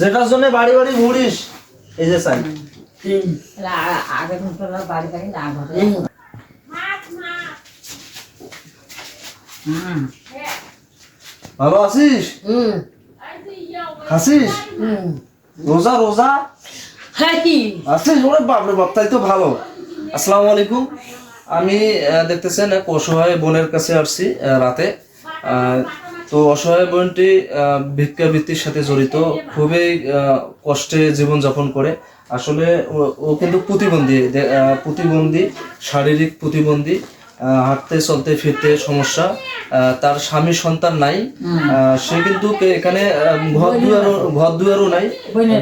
যেটার জন্য বাড়ি বাড়ি ঘুরিস, এই যে ঘরে ভালো আছিস? রোজা রোজা? আছিস? ওরে বাপরে বাপ, তাই তো ভালো। আসসালামু আলাইকুম। আমি দেখতেছেন অসহায় বোনের কাছে আসছি রাতে। তো অসহায় বোনটি ভিক্ষাবৃত্তির সাথে জড়িত খুবই কষ্টে জীবনযাপন করে। আসলে ও- কিন্তু প্রতিবন্ধী প্রতিবন্ধী শারীরিক প্রতিবন্ধী হাঁটতে চলতে ফিরতে সমস্যা তার স্বামী সন্তান নাই সে কিন্তু এখানে ঘর দুয়ারও ঘর দুয়ারও নাই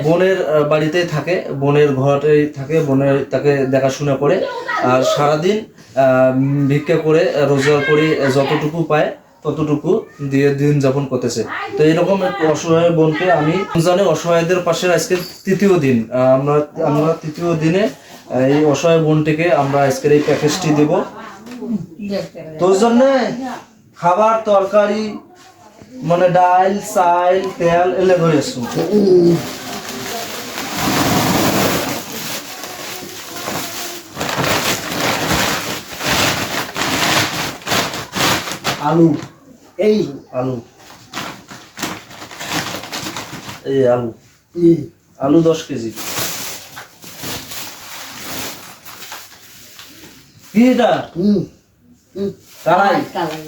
বোনের বাড়িতেই থাকে বোনের ঘরেই থাকে বোনের তাকে দেখাশোনা করে আর সারাদিন ভিক্ষা করে রোজগার করে যতটুকু পায় ততটুকু দিয়ে দিন যাপন করতেছে। তো এরকম এক অসহায় বোনকে আমি জানে অসহায়দের পাশে আজকে তৃতীয় দিন আমরা আমরা তৃতীয় দিনে এই অসহায় বোনটিকে আমরা আজকের এই প্যাকেজটি দেব। তোর জন্য খাবার, তরকারি মানে ডাল, চাল, তেল এলে ধরে আলু। এই আলু এই আলু হুম আলু দশ কেজি কি এটা হুম হুম কারাই কালাই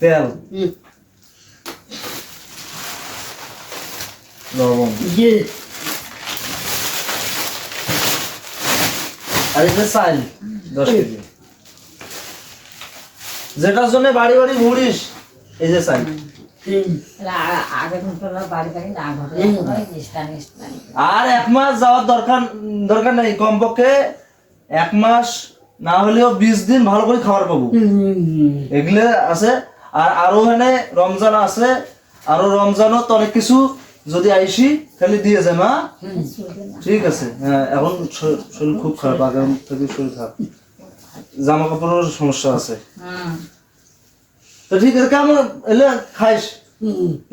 তেল হুম লবণ ইয়ে আর এটা চাল দশ কেজি। যেটার জন্য বাড়ি বাড়ি ঘুরিস এই যে নিষ্ঠা আর এক মাস যাওয়ার দরকার দরকার নেই কমপক্ষে এক মাস না হলেও বিশ দিন ভালো করে খাবার পাবো। এগুলো আছে। আর আরও এখানে রমজান আছে। আরও রমজানও তো অনেক কিছু যদি আইসি খালি দিয়ে যায় মা ঠিক আছে। হ্যাঁ এখন শরীর খুব খারাপ আগাম থেকে শরীর খারাপ। জামা কাপড়ের সমস্যা আছে। তো ঠিক আছে কেমন? এলে খাইস।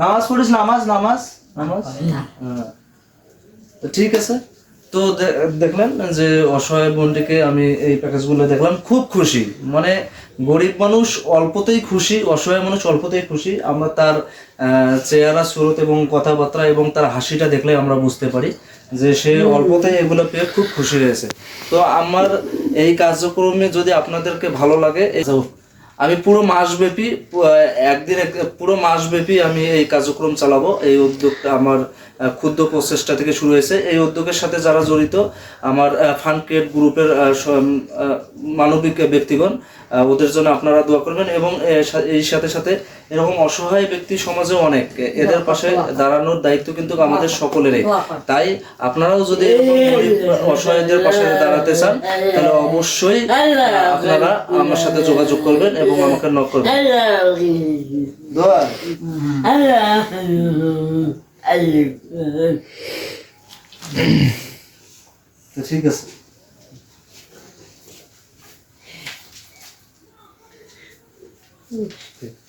নামাজ পড়িস নামাজ নামাজ নামাজ। হ্যাঁ। তো ঠিক আছে। তো দেখলেন যে অসহায় বোনটিকে আমি এই প্যাকেজগুলো দেখলাম খুব খুশি। মানে গরিব মানুষ অল্পতেই খুশি অসহায় মানুষ অল্পতেই খুশি। আমরা তার চেহারা স্রোত এবং কথাবার্তা এবং তার হাসিটা দেখলে আমরা বুঝতে পারি যে সে অল্পতেই এগুলো পেয়ে খুব খুশি হয়েছে। তো আমার এই কার্যক্রমে যদি আপনাদেরকে ভালো লাগে আমি পুরো মাসব্যাপী একদিন এক- পুরো মাসব্যাপী আমি এই কার্যক্রম চালাবো। এই উদ্যোগটা আমার ক্ষুদ্র প্রচেষ্টা থেকে শুরু হয়েছে। এই উদ্যোগের সাথে যারা জড়িত আমার ফান্ড ক্রিয়েট গ্রুপের মানবিক ব্যক্তিগণ ওদের জন্য আপনারা দোয়া করবেন এবং এই সাথে সাথে এরকম অসহায় ব্যক্তি সমাজে অনেক। এদের পাশে দাঁড়ানোর দায়িত্ব কিন্তু আমাদের সকলেরই। তাই আপনারাও যদি অসহায়দের পাশে দাঁড়াতে চান তাহলে অবশ্যই আপনারা আমার সাথে যোগাযোগ করবেন এবং আমাকে নক করবেন দোয়া তো ঠিক আছে ঠিক।